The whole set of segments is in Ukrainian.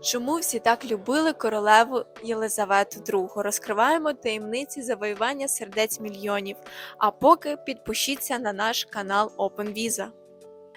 Чому всі так любили королеву Єлизавету II? Розкриваємо таємниці завоювання сердець мільйонів. А поки підпишіться на наш канал OpenVisa.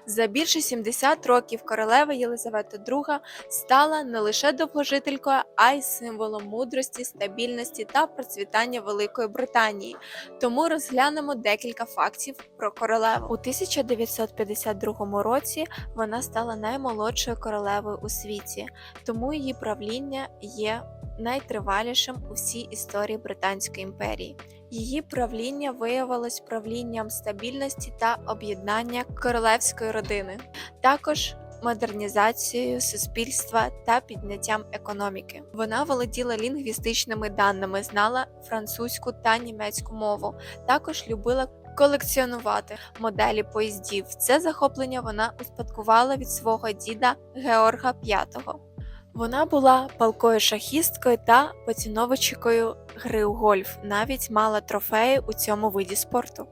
За більше 70 років королева Єлизавета II стала не лише довгожителькою, а й символом мудрості, стабільності та процвітання Великої Британії. Тому розглянемо декілька фактів про королеву. У 1952 році вона стала наймолодшою королевою у світі, тому її правління є найтривалішим у всій історії Британської імперії. Її правління виявилось правлінням стабільності та об'єднання королевської родини, також модернізацією суспільства та підняттям економіки. Вона володіла лінгвістичними даними, знала французьку та німецьку мову, також любила колекціонувати моделі поїздів. Це захоплення вона успадкувала від свого діда Георга V. Вона була палкою шахісткою та поціновичкою гри у гольф, навіть мала трофеї у цьому виді спорту.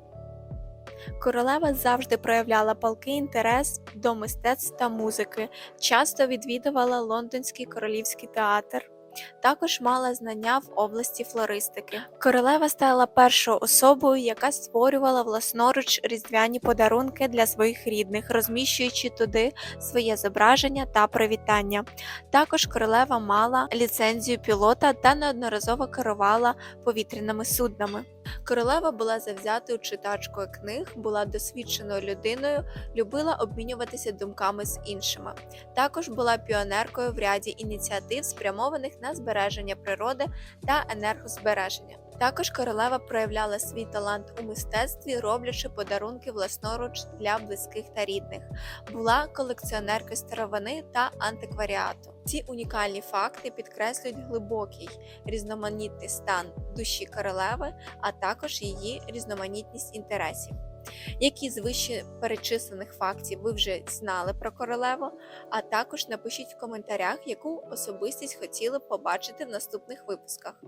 Королева завжди проявляла палкий інтерес до мистецтв та музики, часто відвідувала лондонський королівський театр. Також мала знання в області флористики. Королева стала першою особою, яка створювала власноруч різдвяні подарунки для своїх рідних, розміщуючи туди своє зображення та привітання. Також королева мала ліцензію пілота та неодноразово керувала повітряними суднами. Королева була завзятою читачкою книг, була досвідченою людиною, любила обмінюватися думками з іншими. Також була піонеркою в ряді ініціатив, спрямованих на збереження природи та енергозбереження. Також королева проявляла свій талант у мистецтві, роблячи подарунки власноруч для близьких та рідних. Була колекціонеркою старовини та антикваріату. Ці унікальні факти підкреслюють глибокий різноманітний стан душі королеви, а також її різноманітність інтересів. Які з вище перечислених фактів ви вже знали про королеву? А також напишіть в коментарях, яку особистість хотіли б побачити в наступних випусках.